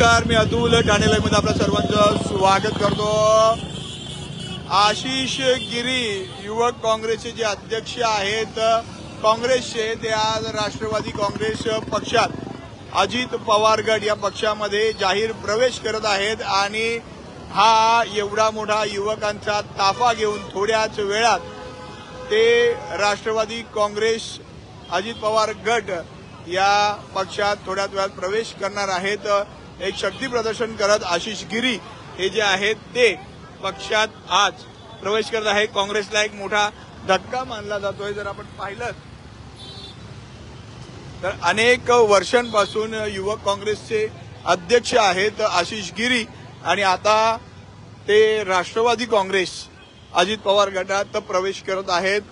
नमस्कार मी अतुल ठाणे मध्ये आपल्या सर्वांचं स्वागत करतो. आशिष गिरी युवक काँग्रेसचे जे अध्यक्ष आहेत काँग्रेसचे ते आज राष्ट्रवादी काँग्रेस पक्षात अजित पवार गट या पक्षामध्ये जाहीर प्रवेश करत आहेत आणि हा एवढा मोठा युवकांचा ताफा घेऊन थोड्याच वेळात ते राष्ट्रवादी काँग्रेस अजित पवार गट या पक्षात थोड्याच वेळात प्रवेश करणार आहेत. एक शक्ती प्रदर्शन करत आशिष गिरी हे जे आहेत ते पक्षात आज प्रवेश करत आहे. काँग्रेसला एक मोठा धक्का मानला जातोय. जर आपण पाहिलं तर अनेक वर्षांपासून युवक काँग्रेसचे अध्यक्ष आहेत आशिष गिरी आणि आता ते राष्ट्रवादी काँग्रेस अजित पवार गटात प्रवेश करत आहेत.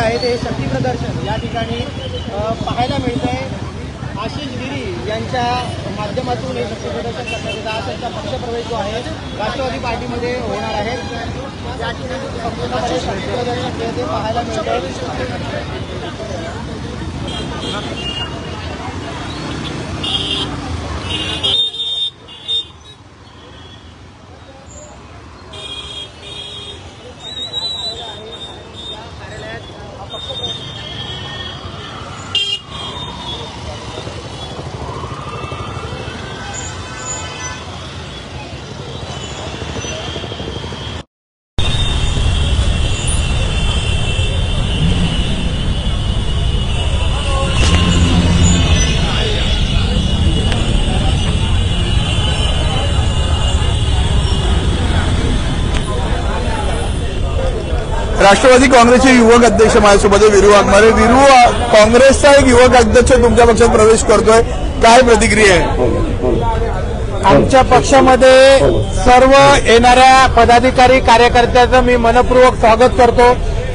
आहे ते शक्ती प्रदर्शन या ठिकाणी पाहायला मिळत आहे आशिष गिरी यांच्या माध्यमातून हे शक्ती प्रदर्शन करण्यात येतं आज त्यांचा पक्षप्रवेश जो आहे राष्ट्रवादी पार्टीमध्ये होणार आहे. या ठिकाणी संपूर्णपणे शक्ती प्रदर्शन ते पाहायला मिळतं राष्ट्रवादी काँग्रेसचे युवक अध्यक्ष माझ्यासोबत आहे विरू वाघमारे विरू काँग्रेसचा एक युवक अध्यक्ष तुमच्या पक्षात प्रवेश करतोय. काय प्रतिक्रिया आहे? आमच्या पक्षामध्ये सर्व येणाऱ्या पदाधिकारी कार्यकर्त्याचं मी मनपूर्वक स्वागत करतो.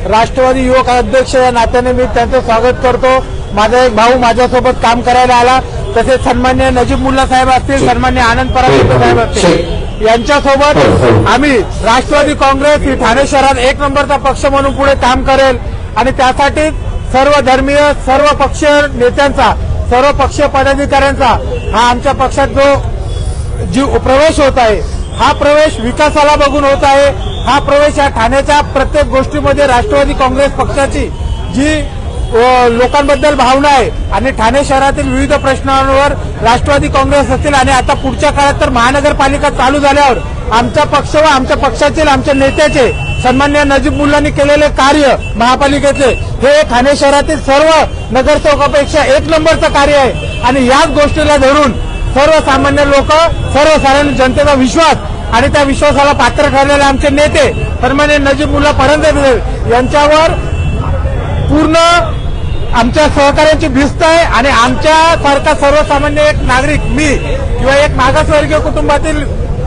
राष्ट्रवादी युवक अध्यक्ष या नात्याने मी त्यांचं स्वागत करतो. माझा एक भाऊ माझ्यासोबत काम करायला आला. तसेच सन्मान्य नजीब मुल्ला साहेब असतील सन्मान्य आनंद परांजपे साहेब असतील. यांच्यासोबत आम्ही राष्ट्रवादी काँग्रेस ही ठाणे शहरात एक नंबरचा पक्ष म्हणून पुढे काम करेल. आणि त्यासाठी सर्व धर्मीय सर्व पक्षीय नेत्यांचा सर्व पक्षीय पदाधिकाऱ्यांचा हा आमच्या पक्षात जो जी प्रवेश होत आहे हा प्रवेश विकासाला बघून होत आहे. हा प्रवेश या ठाण्याच्या प्रत्येक गोष्टीमध्ये राष्ट्रवादी काँग्रेस पक्षाची जी लोकांबद्दल भावना आहे. आणि ठाणे शहरातील विविध प्रश्नांवर राष्ट्रवादी काँग्रेस असतील आणि आता पुढच्या काळात तर महानगरपालिका चालू झाल्यावर आमचा पक्ष व आमच्या पक्षातील आमच्या नेत्याचे सन्मान्य नजीब मुल्लांनी केलेले कार्य महापालिकेचे हे ठाणे शहरातील सर्व नगरसेवकापेक्षा एक नंबरचं कार्य आहे. आणि याच गोष्टीला धरून सर्वसामान्य लोक सर्वसाधारण जनतेचा विश्वास आणि त्या विश्वासाला पात्र ठरलेले आमचे नेते सन्मान्य नजीब मुल्ला परंदे यांच्यावर पूर्ण आमच्या सहकार्यांची भिस्त आहे आणि आमच्यासारखा सर्वसामान्य एक नागरिक मी किंवा एक मागासवर्गीय कुटुंबातील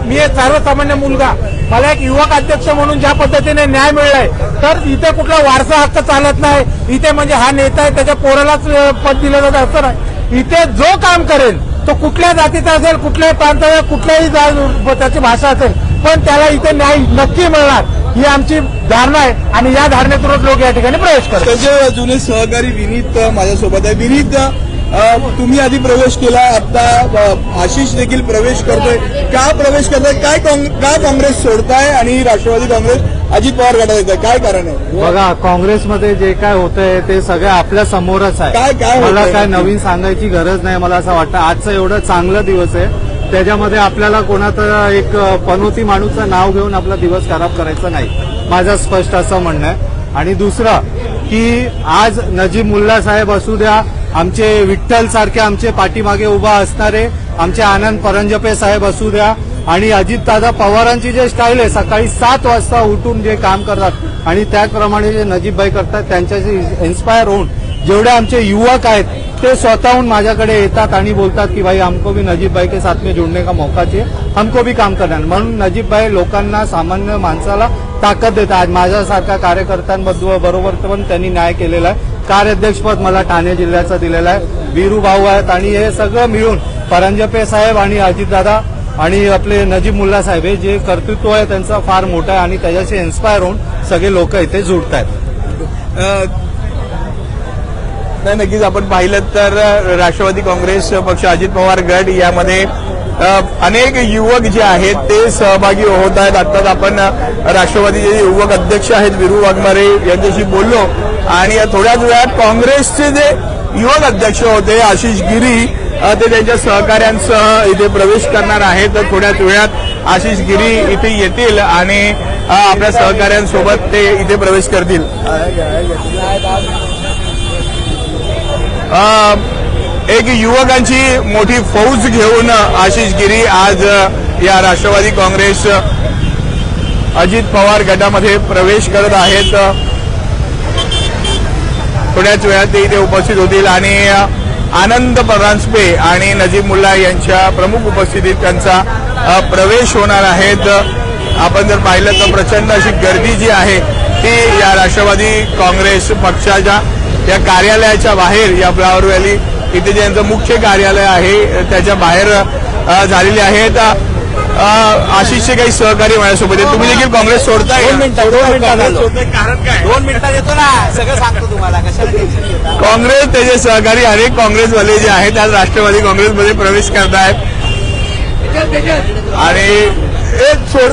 मी एक सर्वसामान्य मुलगा मला एक युवक अध्यक्ष म्हणून ज्या पद्धतीने न्याय मिळलाय तर इथे कुठला वारसा हक्क चालत नाही. इथे म्हणजे हा नेता आहे त्याच्या पोरालाच पद दिलं जातं असं नाही. इथे जो काम करेल तो कुठल्या जातीचा असेल कुठल्याही प्रांताचा कुठल्याही त्याची भाषा असेल पण त्याला इथे न्याय नक्की मिळणार. ही आमची धारणा आहे आणि या धारणेतूनच लोक या ठिकाणी प्रवेश करतात. त्याचे जुने सहकारी विनीत माझ्यासोबत आहे. विनीत तुम्ही आधी प्रवेश केला आता आशिष देखील प्रवेश करतोय. का प्रवेश करताय? काय काँग- का काँग्रेस सोडताय आणि राष्ट्रवादी काँग्रेस अजित पवार गटात येत आहे काय कारण आहे? बघा काँग्रेसमध्ये जे काय होतंय ते सगळं आपल्या समोरच आहे. काय- काय? मला काय नवीन सांगायची गरज नाही. मला असं वाटतं आजचा एवढा चांगला दिवस आहे. त्याच्यामध्ये आपल्याला कोणाचं एक पनोती माणूसचं नाव घेऊन आपला दिवस खराब करायचा नाही. माझं स्पष्ट असं म्हणणं आहे. आणि दुसरं की आज नजीब मुल्ला साहेब असू द्या आमचे विठ्ठल सारखे आमचे पाठीमागे उभा असणारे आमचे आनंद परंजपे साहेब असू द्या आणि अजितदादा पवारांची जे स्टाईल आहे सकाळी सात वाजता उठून जे काम करतात आणि त्याचप्रमाणे जे नजीबभाई करतात त्यांच्याशी इन्स्पायर होऊन जेवढे आमचे युवक आहेत ते स्वतःहून माझ्याकडे येतात आणि बोलतात की भाई हमको भी नजीब भाई के साथ में जुड़ने का मौका चाहिए। हमको भी काम करणार म्हणून नजीब भाई लोकांना सामान्य माणसाला ताकद देतात. आज माझ्यासारख्या कार्यकर्त्यांबद्दल बरोबर पण त्यांनी न्याय केलेला आहे. कार्याध्यक्षपद मला ठाणे जिल्ह्याचं दिलेलं आहे. वीरू भाऊ आहेत आणि हे सगळं मिळून परंजपे साहेब आणि अजितदादा आणि आपले नजीब मुल्ला साहेब हे जे कर्तृत्व आहे त्यांचं फार मोठं आहे आणि त्याच्याशी इन्स्पायर होऊन सगळे लोक इथे जुडत आहेत नाही नक्कीच आपण पाहिलं तर राष्ट्रवादी काँग्रेस पक्ष अजित पवार गट यामध्ये अनेक युवक जे आहेत ते सहभागी होत आहेत. आत्ताच आपण राष्ट्रवादीचे जे युवक अध्यक्ष आहेत विरू वाघमारे यांच्याशी बोललो. आणि थोड्याच वेळात काँग्रेसचे जे युवक अध्यक्ष होते आशिष गिरी ते त्यांच्या सहकाऱ्यांसह इथे प्रवेश करणार आहेत. तर थोड्याच वेळात आशिष गिरी इथे येतील आणि आपल्या सहकाऱ्यांसोबत ते इथे प्रवेश करतील. एक युवकांची मोठी फौज घेऊन आशिष गिरी आज या राष्ट्रवादी काँग्रेस अजित पवार गटामध्ये प्रवेश करत आहेत. थोड्याच वेळात ते इथे उपस्थित होतील आणि आनंद परांजपे आणि नजीब मुल्ला यांच्या प्रमुख उपस्थितीत त्यांचा प्रवेश होणार आहेत आपण जर पाहिलं तर प्रचंड अशी गर्दी जी आहे ती या राष्ट्रवादी काँग्रेस पक्षाच्या या कार्यालयाच्या बाहेर या फ्लावर व्हॅली इथे जे यांचं मुख्य कार्यालय आहे त्याच्या बाहेर झालेली आहेत आशिषचे काही सहकारी माझ्यासोबत आहेत. तुम्ही देखील काँग्रेस सोडताय? दोन कारण काय? मिनिटात येतो ना. सगळं सांगतो तुम्हाला. कशाला काँग्रेस त्याचे सहकारी अनेक काँग्रेसवाले जे आहेत आज राष्ट्रवादी काँग्रेसमध्ये प्रवेश करतायत. आणि हे सोड.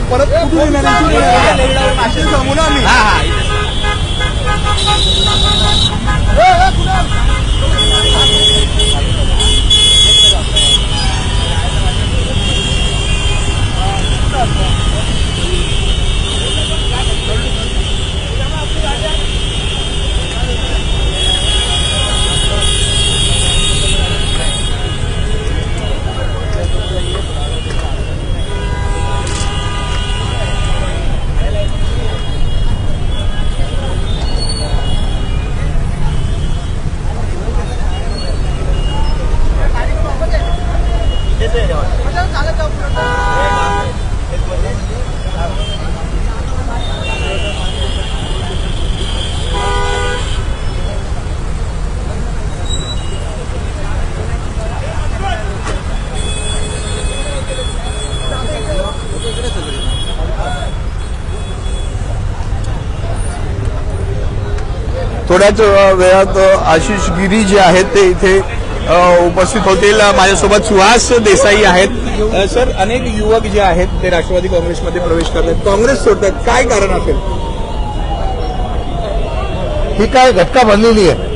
परत कुठून आहे रॅली? असेच ना आम्ही थोड्याच वेळात आशिष गिरी जे आहेत ते इथे उपस्थित होतील. माझ्यासोबत सुहास देसाई आहेत. सर अनेक युवक जे आहेत ते राष्ट्रवादी काँग्रेसमध्ये प्रवेश करतात. काँग्रेस सोडतात. काय कारण असेल? ही काय घटका बनलेली आहे?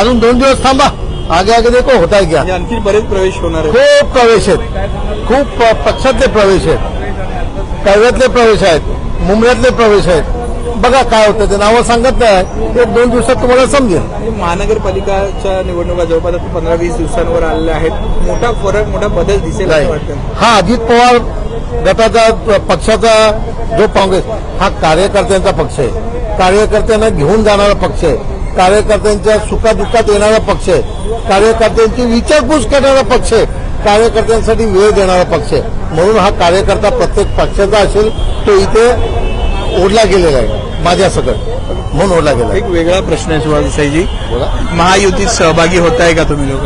अजून दोन दिवस थांबा. आगे आगे देखो होता है क्या? म्हणजे आणखी बरेच प्रवेश होणार खूप प्रवेश आहेत. खूप पक्षातले प्रवेश आहेत. कळव्यातले प्रवेश आहेत. मुंबईतले प्रवेश आहेत. बघा काय होतं ते नावं सांगत नाही. एक दोन दिवसात तुम्हाला समजेल. महानगरपालिकाच्या निवडणुका जवळपास आता पंधरा वीस दिवसांवर आलेल्या आहेत. मोठा फरक मोठा बदल दिसेल असं वाटतं. हा अजित पवार गटाचा पक्षाचा जो काँग्रेस हा कार्यकर्त्यांचा पक्ष आहे. कार्यकर्त्यांना घेऊन जाणारा पक्ष आहे. कार्यकर्त्यांच्या सुखादुःखात येणारा पक्ष आहे. कार्यकर्त्यांची विचारपूस करणारा पक्ष आहे. कार्यकर्त्यांसाठी वेळ देणारा पक्ष आहे. म्हणून हा कार्यकर्ता प्रत्येक पक्षाचा असेल तो इथे ओढला गेलेला आहे. माझ्या सकट. म्हणून ओढला गेला एक वेगळा प्रश्न आहे देसाईजी. बोला. महायुतीत सहभागी होत आहे का तुम्ही लोक?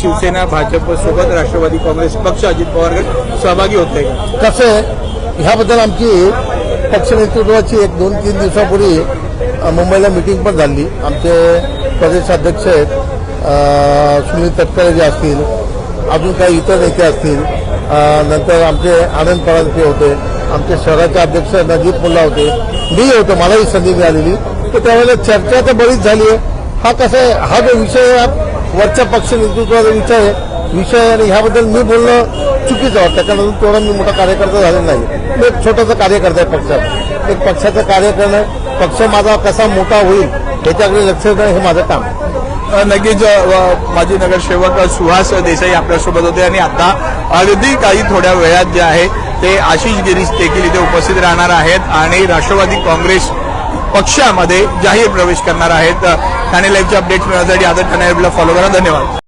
शिवसेना भाजप सोबत राष्ट्रवादी काँग्रेस पक्ष अजित पवार गट सहभागी होत आहे का? कसं आहे? ह्याबद्दल आमची पक्ष नेतृत्वाची एक दोन तीन दिवसापूर्वी मुंबईला मिटिंग पण झाली. आमचे प्रदेशाध्यक्ष आहेत. सुनील तटकरे जे असतील अजून काही इतर नेते असतील. नंतर आमचे आनंद परांजपे होते. आमचे शहराचे अध्यक्ष नजीब मुल्ला होते. मी होतो मलाही संधी मिळालेली. तर त्यावेळेला चर्चा तर बरीच झाली आहे. हा कसा आहे हा जो विषय वरच्या पक्ष नेतृत्वाचा विषय आहे. विषय आणि ह्याबद्दल मी बोलणं चुकीचं वाटतं त्याच्यानंतर तेवढा मी मोठा कार्यकर्ता झालेला नाही. मी एक छोटासा कार्यकर्ता आहे पक्षात. एक पक्षाचं कार्य करणं पक्ष माझा कसा मोठा होईल याच्याकडे लक्ष देणं हे माझं काम आहे. नक्कीच माजी नगरसेवक सुहास देसाई आपल्यासोबत होते आणि आता अगदी काही थोड्या वेळात जे आहे ते आशिष गिरीश देखील इथे उपस्थित राहणार आहेत आणि राष्ट्रवादी काँग्रेस पक्षामध्ये जाहीर प्रवेश करणार आहेत. ठाणे लाईव्हचे अपडेट्स मिळवण्यासाठी आदर ठाणे लाईव्हला फॉलो करा धन्यवाद.